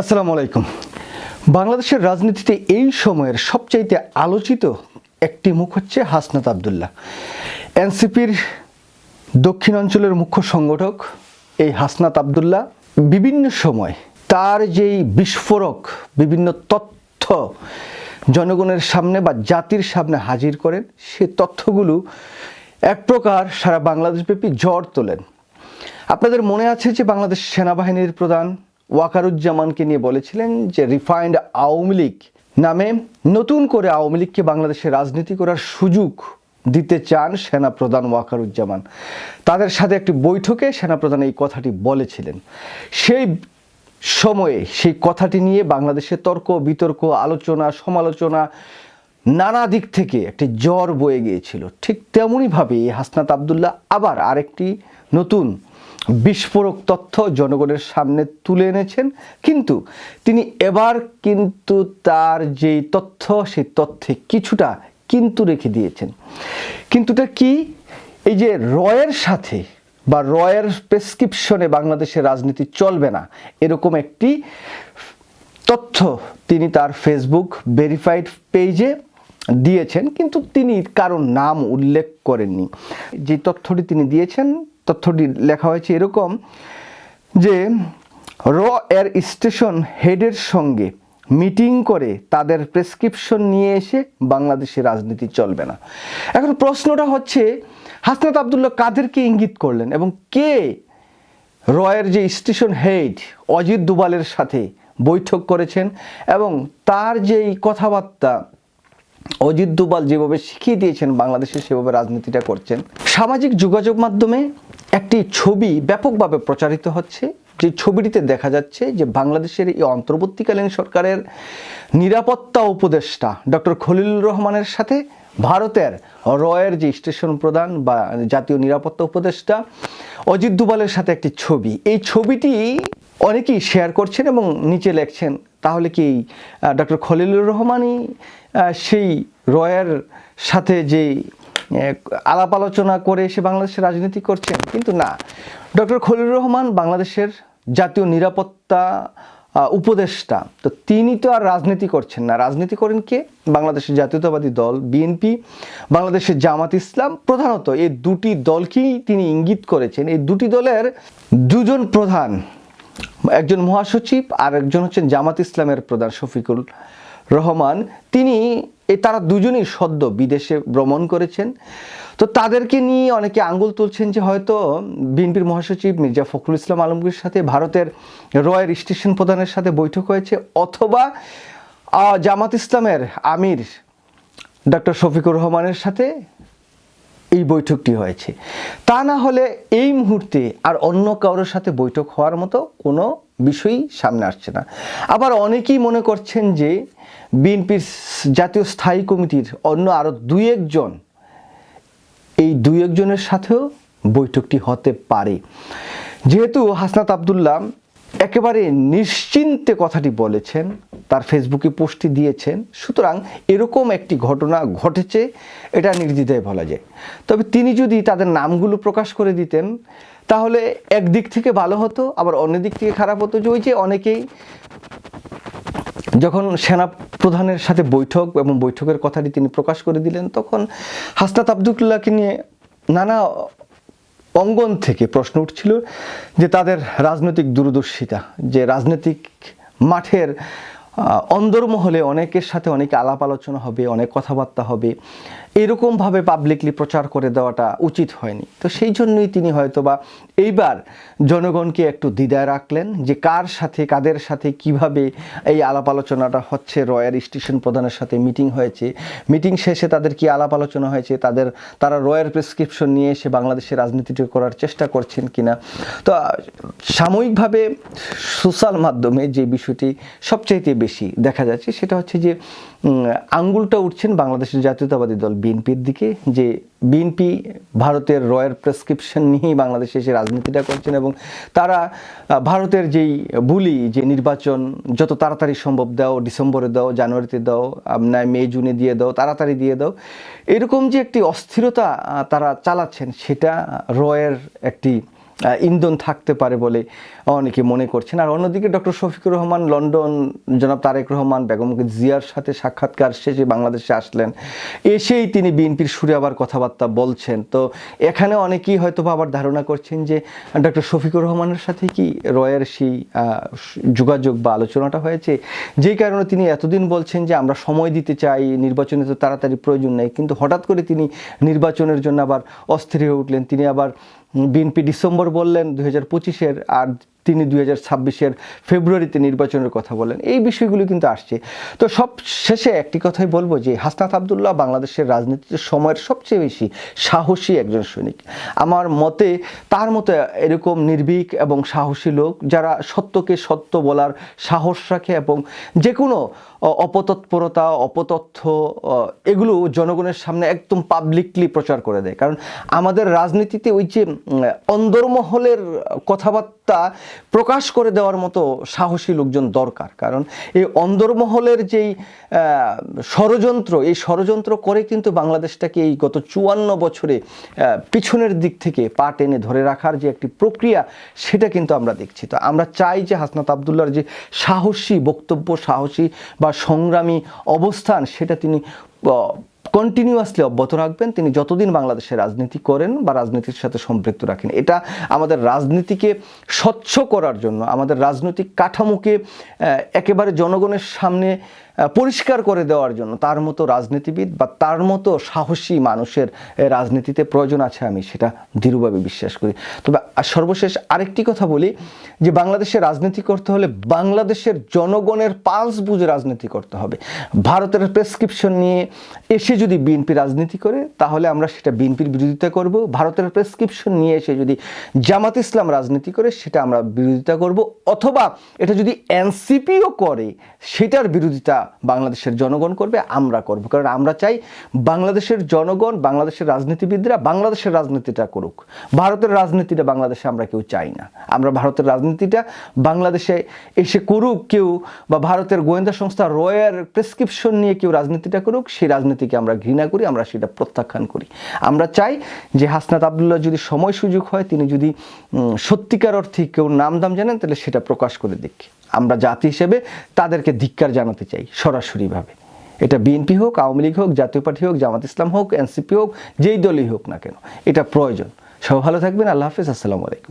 আসসালামু আলাইকুম। বাংলাদেশের রাজনীতিতে এই সময়ের সবচাইতে আলোচিত একটি মুখ হচ্ছে হাসনাত আবদুল্লাহ। এনসিপির দক্ষিণ অঞ্চলের মুখ্য সংগঠক এই হাসনাত আবদুল্লাহ বিভিন্ন সময় তার যেই বিস্ফোরক বিভিন্ন তথ্য জনগণের সামনে বা জাতির সামনে হাজির করেন, সে তথ্যগুলো এক প্রকার সারা বাংলাদেশব্যাপী ঝড় তোলেন। আপনাদের মনে আছে যে বাংলাদেশ সেনাবাহিনীর প্রধান ওয়াকারুজ্জামানকে নিয়ে বলেছিলেন যে রিফাইন্ড আওয়ামী লীগ নামে নতুন করে আওয়ামী লীগকে বাংলাদেশে রাজনীতি করার সুযোগ দিতে চান সেনাপ্রধান ওয়াকারুজ্জামান। তাদের সাথে একটি বৈঠকে সেনাপ্রধান এই কথাটি বলেছিলেন। সেই সময়ে সেই কথাটি নিয়ে বাংলাদেশে তর্ক, বিতর্ক, আলোচনা, সমালোচনা নানা দিক থেকে একটি জ্বর বয়ে গিয়েছিল। ঠিক তেমনইভাবে হাসনাত আবদুল্লাহ আবার আরেকটি নতুন বিস্ফোরক তথ্য জনগণের সামনে তুলে এনেছেন। কিন্তু তিনি এবার কিন্তু তার যেই তথ্য, সেই তথ্যে কিছুটা কিন্তু রেখে দিয়েছেন। কিন্তুটা কি? এই যে রয়ের সাথে বা রয়ের প্রেসক্রিপশনে বাংলাদেশের রাজনীতি চলবে না, এরকম একটি তথ্য তিনি তার ফেসবুক ভেরিফাইড পেজে দিয়েছেন। কিন্তু তিনি কারও নাম উল্লেখ করেননি। যে তথ্যটি তিনি দিয়েছেন তথ্যটি লেখা হয়েছে এরকম যে র এর স্টেশন হেডের সঙ্গে মিটিং করে তাদের প্রেসক্রিপশন নিয়ে এসে বাংলাদেশে রাজনীতি চলবে না। এখন প্রশ্নটা হচ্ছে, হাসনাত আবদুল্লাহ কাদেরকে ইঙ্গিত করলেন এবং কে রয়ের যে স্টেশন হেড অজিত দুবালের সাথে বৈঠক করেছেন এবং তার যেই কথাবার্তা অজিত দুবাল যেভাবে শিখিয়ে দিয়েছেন বাংলাদেশে সেভাবে রাজনীতিটা করছেন, সামাজিক যোগাযোগ মাধ্যমে একটি ছবি ব্যাপকভাবে প্রচারিত হচ্ছে। যে ছবিটিতে দেখা যাচ্ছে যে বাংলাদেশের এই অন্তর্বর্তীকালীন সরকারের নিরাপত্তা উপদেষ্টা ডক্টর খলিলুর রহমানের সাথে ভারতের রয়ের যে স্টেশন প্রধান বা জাতীয় নিরাপত্তা উপদেষ্টা অজিত দুবালের সাথে একটি ছবি। এই ছবিটি অনেকেই শেয়ার করছেন এবং নিচে লেখছেন, তাহলে কি ডক্টর খলিলুর রহমানই সেই রয়ের সাথে যে আলাপ আলোচনা করে এসে বাংলাদেশের রাজনীতি করছেন, কিন্তু না। ডক্টর খলিলুর রহমান বাংলাদেশের জাতীয় নিরাপত্তা উপদেষ্টা। তো তিনি তো আর রাজনীতি করছেন না। রাজনীতি করেন কে? বাংলাদেশের জাতীয়তাবাদী দল, বিএনপি, বাংলাদেশের জামাত ইসলাম। প্রধানত এই দুটি দলকেই তিনি ইঙ্গিত করেছেন। এই দুটি দলের দুজন প্রধান, একজন মহাসচিব আর একজন হচ্ছেন জামাত ইসলামের প্রধান শফিকুল রহমান। তিনি এ তারা দুজনেই সদ্য বিদেশে ভ্রমণ করেছেন। তো তাদেরকে নিয়ে অনেকে আঙ্গুল তুলছেন যে হয়তো বিএনপির মহাসচিব মির্জা ফখরুল ইসলাম আলমগীর সাথে ভারতের রয়্যাল স্টেশন প্রধানের সাথে বৈঠক হয়েছে অথবা জামাত ইসলামের আমির ডক্টর শফিকুর রহমানের সাথে এই বৈঠকটি হয়েছে। তা না হলে এই মুহূর্তে আর অন্য কারোর সাথে বৈঠক হওয়ার মতো কোনো বিষয়ই সামনে আসছে না। আবার অনেকেই মনে করছেন যে বিএনপির জাতীয় স্থায়ী কমিটির অন্য আরও দুই একজন, এই দুই একজনের সাথেও বৈঠকটি হতে পারে। যেহেতু হাসনাত আবদুল্লাহ একেবারে নিশ্চিন্তে কথাটি বলেছেন, তার ফেসবুকে পোস্টটি দিয়েছেন। সুতরাং এরকম একটি ঘটনা ঘটেছে, এটা নির্দ্বিধায় বলা যায়। তবে তিনি যদি তাদের নামগুলো প্রকাশ করে দিতেন, তাহলে একদিক থেকে ভালো হতো, আবার অন্য দিক থেকে খারাপ হতো। যে ওই যে অনেকেই যখন সেনা প্রধানের সাথে বৈঠক এবং বৈঠকের কথাটি তিনি প্রকাশ করে দিলেন, তখন হাসনাত আবদুল্লাহকে নিয়ে নানা অঙ্গন থেকে প্রশ্ন উঠছিল যে তাদের রাজনৈতিক দূরদর্শিতা যে রাজনৈতিক মাঠের অন্দরমহলে অনেকের সাথে অনেক আলাপ আলোচনা হবে, অনেক কথাবার্তা হবে। এরকমভাবে পাবলিকলি প্রচার করে দেওয়াটা উচিত হয়নি। তো সেই জন্যই তিনি হয়তোবা এইবার জনগণকে একটু দ্বিধায় রাখলেন যে কার সাথে, কাদের সাথে, কীভাবে এই আলাপ আলোচনাটা হচ্ছে রয়্যাল স্টেশন প্রধানের সাথে মিটিং হয়েছে। মিটিং শেষে তাদের কি আলাপ আলোচনা হয়েছে? তাদের, তারা রয়্যাল প্রেসক্রিপশন নিয়ে এসে বাংলাদেশের রাজনীতিটা করার চেষ্টা করছেন কিনা? তো সাময়িকভাবে সোশ্যাল মাধ্যমে যে বিষয়টি সবচাইতে বেশি দেখা যাচ্ছে। সেটা হচ্ছে যে আঙ্গুলটা উঠছেন বাংলাদেশের জাতীয়তাবাদী দল বিএনপির দিকে, যে বিএনপি ভারতের রয়্যাল প্রেসক্রিপশন নিয়েই বাংলাদেশে এসে রাজনীতিটা করছেন এবং তারা ভারতের যেই বুলি, যে নির্বাচন যত তাড়াতাড়ি সম্ভব দাও, ডিসেম্বরে দাও, জানুয়ারিতে দাও, আপনার মে, জুনে দিয়ে দাও, তাড়াতাড়ি দিয়ে দাও, এরকম যে একটি অস্থিরতা তারা চালাচ্ছেন, সেটা রয়ের একটি ইন্ধন থাকতে পারে বলে অনেকে মনে করছেন। আর অন্যদিকে ডক্টর শফিকুর রহমান লন্ডন, জনাব তারেক রহমান, বেগম জিয়ার সাথে সাক্ষাৎকার শেষে বাংলাদেশে আসলেন। এসেই তিনি বিএনপির সুরে আবার কথাবার্তা বলছেন। তো এখানে অনেকেই হয়তো আবার ধারণা করছেন যে, ডক্টর শফিকুর রহমানের সাথে কি রয়ের সেই যোগাযোগ বা আলোচনাটা হয়েছে? যেই কারণে তিনি এতদিন বলছেন যে, আমরা সময় দিতে চাই, নির্বাচনে তো তাড়াতাড়ি প্রয়োজন নেই। কিন্তু হঠাৎ করে তিনি নির্বাচনের জন্য আবার অস্থির হয়ে উঠলেন। তিনি আবার বিএনপি ডিসেম্বর বললেন দুই হাজার পঁচিশের আর তিনি দুই হাজার ছাব্বিশের ফেব্রুয়ারিতে নির্বাচনের কথা বলেন। এই বিষয়গুলো কিন্তু আসছে। তো সব শেষে একটি কথাই বলব যে, হাসনাত আবদুল্লাহ বাংলাদেশের রাজনীতিতে সময়ের সবচেয়ে বেশি সাহসী একজন সৈনিক। আমার মতে তার মতো এরকম নির্ভীক এবং সাহসী লোক যারা সত্যকে সত্য বলার সাহস রাখে এবং যে কোনো অপতৎপরতা, অপতথ্য এগুলো জনগণের সামনে একদম পাবলিকলি প্রচার করে দেয়। কারণ আমাদের রাজনীতিতে ওই যে অন্দরমহলের কথাবার্তা প্রকাশ করে দেওয়ার মতো সাহসী লোকজন দরকার। কারণ এই অন্দরমহলের যেই ষড়যন্ত্র, এই ষড়যন্ত্র করে কিন্তু বাংলাদেশটাকে এই গত চুয়ান্ন বছরে পিছনের দিক থেকে পা টেনে ধরে রাখার যে একটি প্রক্রিয়া, সেটা কিন্তু আমরা দেখছি। তো আমরা চাই যে হাসনাত আবদুল্লার যে সাহসী বক্তব্য, সাহসী বা সংগ্রামী অবস্থান, সেটা তিনি কন্টিনিউয়াসলি অব্যাহত রাখবেন। তিনি যতদিন বাংলাদেশে রাজনীতি করেন বা রাজনীতির সাথে সম্পৃক্ত রাখেন। এটা আমাদের রাজনীতিকে স্বচ্ছ করার জন্য, আমাদের রাজনৈতিক কাঠামোকে একেবারে জনগণের সামনে পরিষ্কার করে দেওয়ার জন্য, তার মতো রাজনীতিবিদ বা তার মতো সাহসী মানুষের রাজনীতিতে প্রয়োজন আছে আমি সেটা দৃঢ়ভাবে বিশ্বাস করি। তবে সর্বশেষ আরেকটি কথা বলি, যে বাংলাদেশে রাজনীতি করতে হলে বাংলাদেশের জনগণের পালস বুঝে রাজনীতি করতে হবে। ভারতের প্রেসক্রিপশন নিয়ে এসে যদি বিএনপি রাজনীতি করে, তাহলে আমরা সেটা বিএনপির বিরোধিতা করব। ভারতের প্রেসক্রিপশন নিয়ে এসে যদি জামাত ইসলাম রাজনীতি করে, সেটা আমরা বিরোধিতা করব। অথবা এটা যদি এনসিপিও করে, সেটার বিরোধিতা বাংলাদেশের জনগণ করবে, আমরা করব। কারণ আমরা চাই বাংলাদেশের জনগণ, বাংলাদেশের রাজনীতিবিদরা বাংলাদেশের রাজনীতিটা করুক। ভারতের রাজনীতিটা বাংলাদেশে আমরা কেউ চাই না। আমরা ভারতের রাজনীতিটা বাংলাদেশে এসে করুক কেউ, বা ভারতের গোয়েন্দা সংস্থা রয়ের প্রেসক্রিপশন নিয়ে কেউ রাজনীতিটা করুক, সেই রাজনীতিকে আমরা ঘৃণা করি, আমরা সেটা প্রত্যাখ্যান করি। আমরা চাই যে হাসনাত আবদুল্লাহ যদি সময় সুযোগ হয়, তিনি যদি সত্যিকার অর্থে কেউ নাম দাম জানেন, তাহলে সেটা প্রকাশ করে দিক আমরা জাতি হিসেবে তাদেরকে ধিক্কার জানাতে চাই সরাসরিভাবে। এটা বিএনপি হোক, আওয়ামী লীগ হোক, জাতীয় পার্টি হোক, জামাত ইসলাম হোক এনসিপি হোক, যেই দলই হোক না কেন, এটা প্রয়োজন। সব ভালো থাকবেন, আল্লাহ হাফিজ, আসসালামু আলাইকুম।